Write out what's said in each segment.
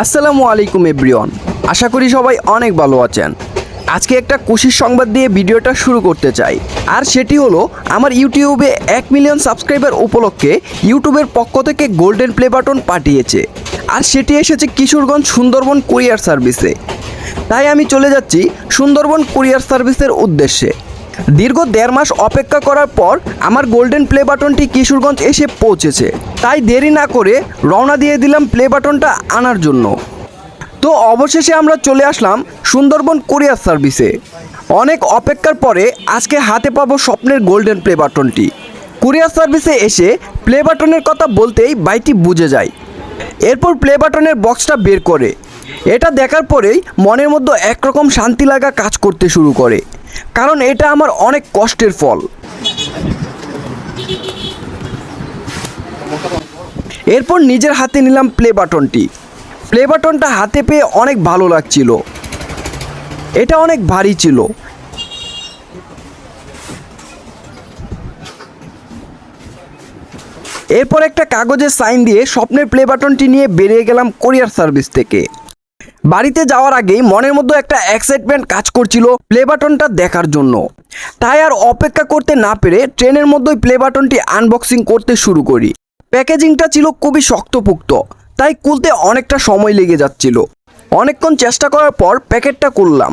আসসালামু আলাইকুম, এভরিওয়ান। আশা করি সবাই অনেক ভালো আছেন। আজকে একটা খুশির সংবাদ দিয়ে ভিডিওটা শুরু করতে চাই। আর সেটি হলো, আমার ইউটিউবে এক মিলিয়ন সাবস্ক্রাইবার উপলক্ষে ইউটিউবের পক্ষ থেকে গোল্ডেন প্লে বাটন পাঠিয়েছে। আর সেটি এসেছে কিশোরগঞ্জ সুন্দরবন কুরিয়ার সার্ভিসে। তাই আমি চলে যাচ্ছি সুন্দরবন কুরিয়ার সার্ভিসের উদ্দেশ্যে। দীর্ঘ দেড় মাস অপেক্ষা করার পর আমার গোল্ডেন প্লে বাটনটি কিশোরগঞ্জ এসে পৌঁছেছে। তাই দেরি না করে রওনা দিয়ে দিলাম প্লে বাটনটা আনার জন্য। তো অবশেষে আমরা চলে আসলাম সুন্দরবন কুরিয়ার সার্ভিসে। অনেক অপেক্ষার পরে আজকে হাতে পাবো স্বপ্নের গোল্ডেন প্লে বাটনটি। কুরিয়ার সার্ভিসে এসে প্লে বাটনের কথা বলতেই বাইটি বুঝে যায়। এরপর প্লে বাটনের বক্সটা বের করে। এটা দেখার পরেই মনের মধ্যে একরকম শান্তি লাগা কাজ করতে শুরু করে। কারণ এটা আমার অনেক কষ্টের ফল। এরপর নিজের হাতে নিলাম প্লে বাটনটি। প্লে বাটনটা হাতে পেয়ে অনেক ভালো লাগছিল। এটা অনেক ভারী ছিল। এরপর একটা কাগজে সাইন দিয়ে স্বপ্নের প্লে বাটনটি নিয়ে বেরিয়ে গেলাম কোরিয়ার সার্ভিস থেকে। বাড়িতে যাওয়ার আগেই মনের মধ্যে একটা এক্সাইটমেন্ট কাজ করছিল প্লে বাটনটা দেখার জন্য। তাই আর অপেক্ষা করতে না পেরে ট্রেনের মধ্যেই প্লে বাটনটি আনবক্সিং করতে শুরু করি। প্যাকেজিংটা ছিল খুবই শক্তপুক্ত, তাই খুলতে অনেকটা সময় লেগে যাচ্ছিল। অনেকক্ষণ চেষ্টা করার পর প্যাকেটটা খুললাম।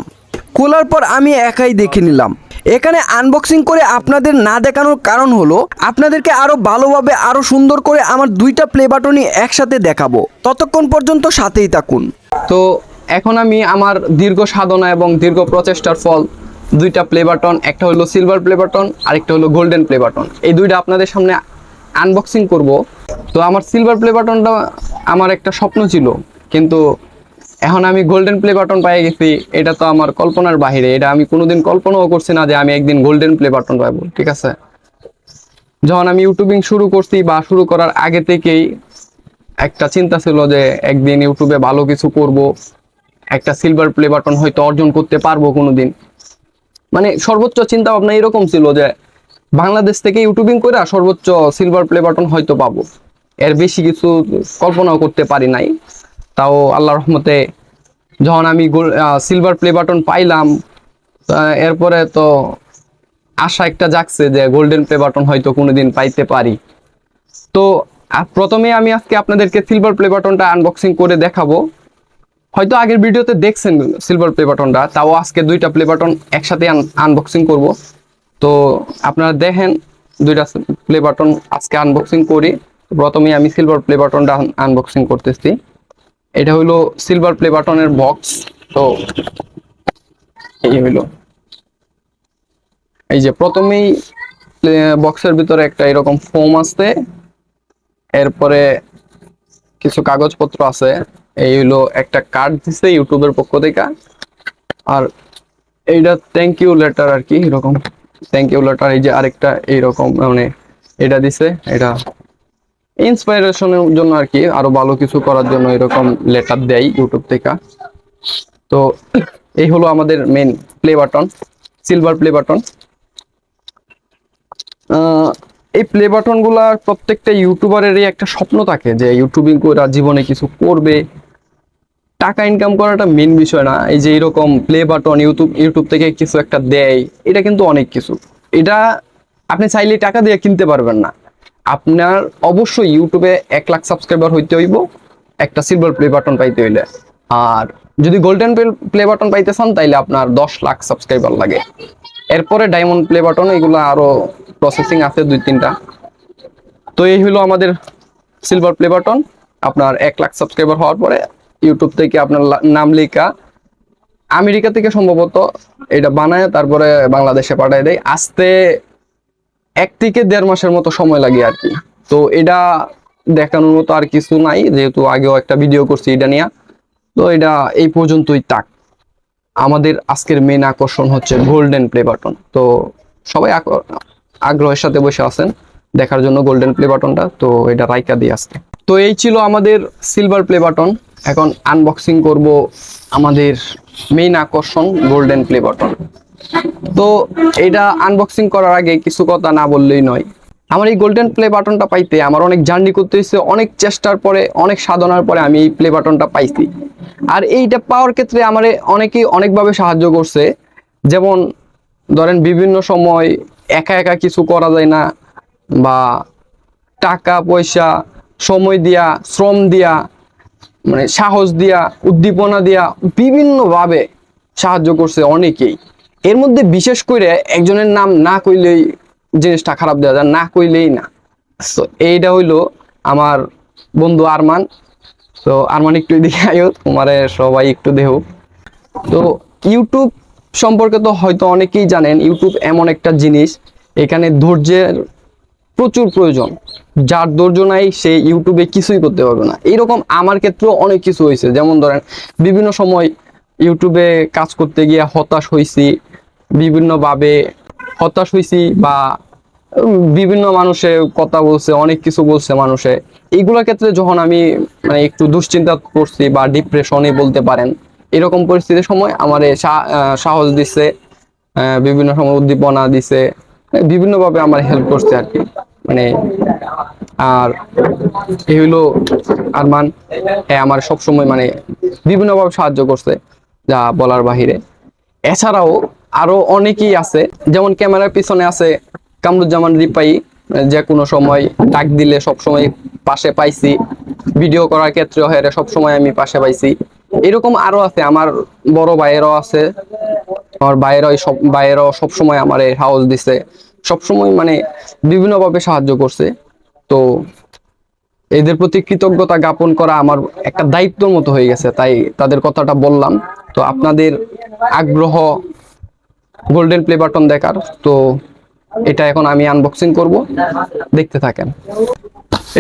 খোলার পর আমি একাই দেখে নিলাম। এখানে আনবক্সিং করে আপনাদের না দেখানোর কারণ হলো, আপনাদেরকে আরও ভালোভাবে আরও সুন্দর করে আমার দুইটা প্লে বাটনই একসাথে দেখাবো। ততক্ষণ পর্যন্ত সাথেই থাকুন। তো এখন আমি আমার দীর্ঘ সাধনা এবং দীর্ঘ প্রচেষ্টার ফল দুইটা প্লে বাটন একটা হলো সিলভার প্লে বাটন আরেকটা হলো গোল্ডেন প্লে বাটন এই দুইটা আপনাদের সামনে আনবক্সিং করব। তো আমার সিলভার প্লে বাটনটা আমার একটা স্বপ্ন ছিল, কিন্তু এখন আমি গোল্ডেন প্লে বাটন পেয়ে গেছি, এটা তো আমার কল্পনার বাহিরে। এটা আমি কোনোদিন কল্পনাও করছি না যে আমি একদিন গোল্ডেন প্লে বাটন পাবো, ঠিক আছে? যখন আমি ইউটিউবিং শুরু করছি বা শুরু করার আগে থেকেই একটা চিন্তা ছিল যে একদিন ইউটিউবে ভালো কিছু করব, একটা সিলভার প্লে বাটন হয়তো অর্জন করতে পারব কোনোদিন। মানে সর্বোচ্চ চিন্তা ভাবনা এরকম ছিল যে বাংলাদেশ থেকে ইউটিউবিং করে সর্বোচ্চ সিলভার প্লে বাটন হয়তো পাবো। এর বেশি কিছু কল্পনাও করতে পারি নাই। তাও আল্লাহ রহমতে যখন আমি সিলভার প্লে বাটন পাইলাম এরপরে তো আশা একটা জাগছে যে গোল্ডেন প্লে বাটন হয়তো কোনোদিন পাইতে পারি। তো প্রথমে আমি আজকে আপনাদেরকে সিলভার প্লে বাটনটা আনবক্সিং করে দেখাবো। হয়তো আগের ভিডিওতে দেখছেন সিলভার প্লে বাটনটা তাও আজকে দুইটা প্লে বাটন একসাথে আনবক্সিং করব। তো আপনারা দেখেন, দুইটা প্লে বাটন আজকে আনবক্সিং করি। প্রথমে আমি সিলভার প্লে বাটনটা আনবক্সিং করতেছি। এটা হলো সিলভার প্লে বাটনের বক্স তো এই হইল এই যে প্রথমেই বক্সের ভিতরে একটা এরকম ফোম আছে এরপরে কিছু কাগজপত্র আছে। এই হলো একটা কার্ড দিছে ইউটিউবের পক্ষ থেকে। আর এইটা থ্যাংক ইউ লেটার আর কি, এরকম। থ্যাংক ইউ লেটার এই যে আরেকটা এইরকম মানে এটা দিছে, এটা ইন্সপাইরেশনের জন্য আর কি, আরও ভালো কিছু করার জন্য এরকম লেটার দেয় ইউটিউব থেকে। তো এই হলো আমাদের main play button silver play button এই প্লে বাটনগুলা প্রত্যেকটা ইউটিউবারেরই একটা স্বপ্ন থাকে যে ইউটিউবিং করে জীবনে কিছু করবে। টাকা ইনকাম করাটা মেন বিষয় না। এই যে এরকম প্লে বাটন ইউটিউব ইউটিউব থেকে কিছু একটা দেয়, এটা কিন্তু অনেক কিছু। এটা আপনি চাইলে টাকা দিয়ে কিনতে পারবেন না। আপনার অবশ্যই ইউটিউবে এক লাখ সাবস্ক্রাইবার হইতে হইব, একটা সিলভার প্লে বাটন পাইতে হইলে। আর যদি গোল্ডেন প্লে বাটন পাইতে চান, তাইলে আপনার দশ লাখ সাবস্ক্রাইবার লাগে। এরপরে ডায়মন্ড প্লে বাটন এগুলো আরও প্রসেসিং আছে দুই, তিনটা। তো এই হলো আমাদের সিলভার প্লে বাটন আপনার এক লাখ সাবস্ক্রাইবার হওয়ার পরে ইউটিউব থেকে আপনার নাম লেখা। আমেরিকা থেকে সম্ভবত এটা বানায়, তারপরে বাংলাদেশে পাঠায় দেয়। আসতে এক থেকে দেড় মাসের মতো সময় লাগে আর কি। তো এটা দেখানোর মতো আর কিছু নাই, যেহেতু আগেও একটা ভিডিও করছি এটা নিয়ে। তো এটা এই পর্যন্তই তাক আমাদের আজকের মেন আকর্ষণ হচ্ছে গোল্ডেন প্লে বাটন তো সবাই আগ্রহের সাথে বসে আছেন। দেখার জন্য গোল্ডেন প্লে বাটনটা তো এটা রাইকা দিয়ে আসতে তো এই ছিল আমাদের সিলভার প্লে বাটন এখন আনবক্সিং করব আমাদের মেইন আকর্ষণ গোল্ডেন প্লে বাটন তো এটা আনবক্সিং করার আগে কিছু কথা না বললেই নয়। আমার এই গোল্ডেন প্লে বাটনটা পাইতে আমার অনেক জার্নি করতে হয়েছে, অনেক চেষ্টার পরে, অনেক সাধনার পরে আমি এই প্লে বাটনটা পাইছি। আর এইটা পাওয়ার ক্ষেত্রে আমার অনেকেই অনেকভাবে সাহায্য করছে। যেমন ধরেন বিভিন্ন সময় একা একা কিছু করা যায় না। বা টাকা, পয়সা, সময় দিয়া, শ্রম দিয়া মানে সাহস দিয়া, উদ্দীপনা দিয়া বিভিন্নভাবে সাহায্য করছে অনেকেই। এর মধ্যে বিশেষ করে একজনের নাম না কইলেই জিনিসটা খারাপ দেওয়া যায়, না কইলেই না। তো এইটা হইল আমার বন্ধু আরমান। তো আরমান একটু এদিকে আয়ো, তোমারে সবাই একটু দেহ তো ইউটিউব সম্পর্কে তো হয়তো অনেকেই জানেন ইউটিউব এমন একটা জিনিস, এখানে ধৈর্যের প্রচুর প্রয়োজন। যার ধৈর্য নাই, সে ইউটিউবে কিছুই করতে পারবে না। এইরকম আমার ক্ষেত্রেও অনেক কিছু হয়েছে। যেমন ধরেন, বিভিন্ন সময় ইউটিউবে কাজ করতে গিয়ে হতাশ হয়েছি বিভিন্নভাবে হতাশ হয়েছি বা বিভিন্ন মানুষে কথা বলছে, অনেক কিছু বলছে মানুষে। এইগুলোর ক্ষেত্রে যখন আমি মানে একটু দুশ্চিন্তা করছি বা ডিপ্রেশনে বলতে পারেন এরকম পরিস্থিতির সময় আমার সাহস দিছে বিভিন্ন সময় উদ্দীপনা দিছে বিভিন্নভাবে আমার হেল্প করছে আর কি। মানে আর এই হইল আরমান আমার সবসময় মানে বিভিন্নভাবে সাহায্য করছে যা বলার বাহিরে। এছাড়াও আরও অনেকেই আছে, যেমন ক্যামেরার পিছনে আছে কামরুজ্জামান রিপাই যে কোনো সময় ডাক দিলে সব সময় পাশে পাইছি, ভিডিও করার ক্ষেত্রে সব সময় আমি পাশে পাইছি। এরকম আরও আছে, আমার বড় ভাইয়েরও আছে। আমার ভাইয়েরাও সব, ভাইয়েরাও সবসময় আমার হাউস দিছে। সবসময় মানে বিভিন্নভাবে সাহায্য করছে। তো এদের প্রতি কৃতজ্ঞতা জ্ঞাপন করা আমার একটা দায়িত্বর মতো হয়ে গেছে, তাই তাদের কথাটা বললাম। তো আপনাদের আগ্রহ গোল্ডেন প্লে বাটন দেখার, তো এটা এখন আমি আনবক্সিং করব। দেখতে থাকেন।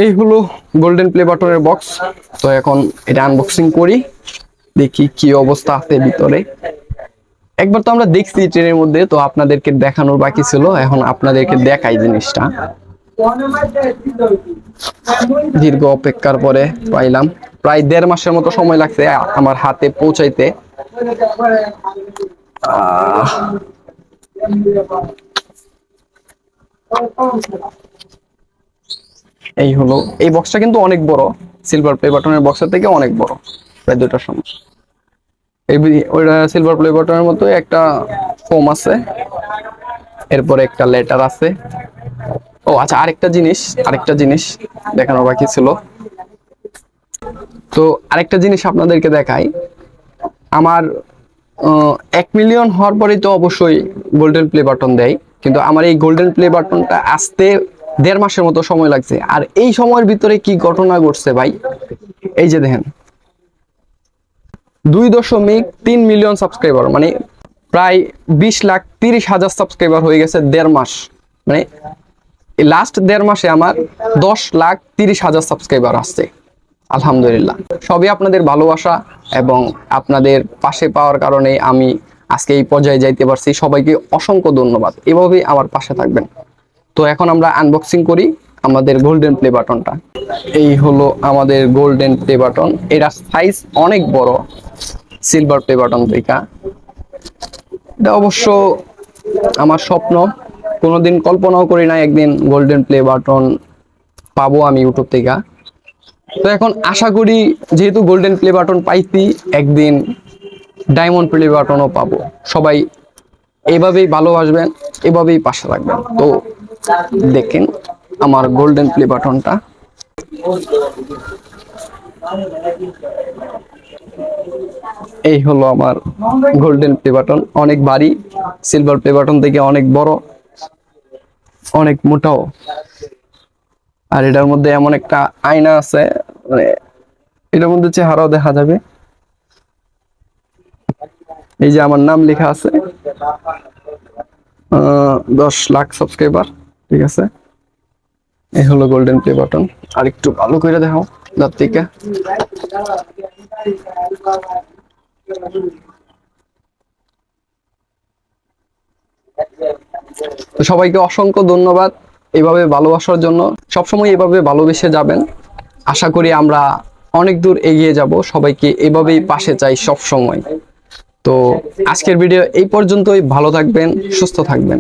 এই হলো গোল্ডেন প্লে বাটনের বক্স তো এখন এটা আনবক্সিং করি দেখি কি অবস্থা আছে ভিতরে। একবার তো আমরা দেখছি ট্রেনের মধ্যে তো আপনাদেরকে দেখানোর বাকি ছিল। এখন আপনাদেরকে দেখাই জিনিসটা। দীর্ঘ অপেক্ষার পরে পাইলাম। প্রায় দেড় মাসের মতো সময় লাগছে আমার হাতে পৌঁছাইতে। আহ, এই হলো, এই বক্সটা কিন্তু অনেক বড়। সিলভার প্লে বাটনের বক্সের থেকে অনেক বড়। প্রায় দুটার সময় এই ওইটা সিলভার প্লে বাটনের মতো একটা ফোম আছে। এরপরে একটা লেটার আছে। ও আচ্ছা আরেকটা জিনিস আরেকটা জিনিস দেখানো বাকি ছিল। তো আরেকটা জিনিস আপনাদেরকে দেখাই। আমার এক মিলিয়ন হওয়ার পরেই তো অবশ্যই গোল্ডেন প্লে বাটন দেয়। কিন্তু আমার এই গোল্ডেন প্লে বাটনটা আসতে দেড় মাসের মতো সময় লাগছে। আর এই সময়ের ভিতরে কি ঘটনা ঘটছে ভাই? এই যে দেখেন। দুই দশমিক তিন মিলিয়ন সাবস্ক্রাইবার মানে প্রায় বিশ লাখ তিরিশ হাজার সাবস্ক্রাইবার হয়ে গেছে দেড় মাস। মানে লাস্ট দেড় মাসে আমার দশ লাখ তিরিশ হাজার সাবস্ক্রাইবার আসছে। আলহামদুলিল্লাহ। সবই আপনাদের ভালোবাসা এবং আপনাদের পাশে পাওয়ার কারণে আমি আজকে এই পর্যায়ে যাইতে পারছি। সবাইকে অসংখ্য ধন্যবাদ। এভাবেই আমার পাশে থাকবেন। তো এখন আমরা আনবক্সিং করি আমাদের গোল্ডেন প্লে বাটনটা এই হলো আমাদের গোল্ডেন প্লে বাটন এরা সাইজ অনেক বড় সিলভার প্লে বাটন থেকে এটা অবশ্য আমার স্বপ্ন। কোনোদিন কল্পনাও করি না একদিন গোল্ডেন প্লে বাটন পাবো আমি ইউটিউব থেকে। তো এখন আশা করি যেহেতু গোল্ডেন প্লে বাটন পাইছি, একদিন ডায়মন্ড প্লে বাটনও পাবো। সবাই এভাবেই ভালোবাসবেন, এভাবেই পাশে রাখবেন তো দেখেন আমার গোল্ডেন প্লে বাটনটা এই হলো আমার গোল্ডেন প্লে বাটন অনেক ভারী সিলভার প্লে বাটন থেকে অনেক বড়, অনেক মোটাও। আর এটার মধ্যে এমন একটা আয়না আছে মানে এটার মধ্যে চেহারাও দেখা যাবে। এই যে আমার নাম লেখা আছে দশ লাখ সাবস্ক্রাইবার ঠিক আছে? এই হলো গোল্ডেন প্লে বাটন আর একটু ভালো করে দেখাও, দাঁত থেকে। তো সবাইকে অসংখ্য ধন্যবাদ এভাবে ভালোবাসার জন্য। সবসময় এভাবে ভালোবেসে যাবেন। আশা করি আমরা অনেক দূর এগিয়ে যাব। সবাইকে এভাবেই পাশে চাই সব সময় তো আজকের ভিডিও এই পর্যন্তই। ভালো থাকবেন, সুস্থ থাকবেন।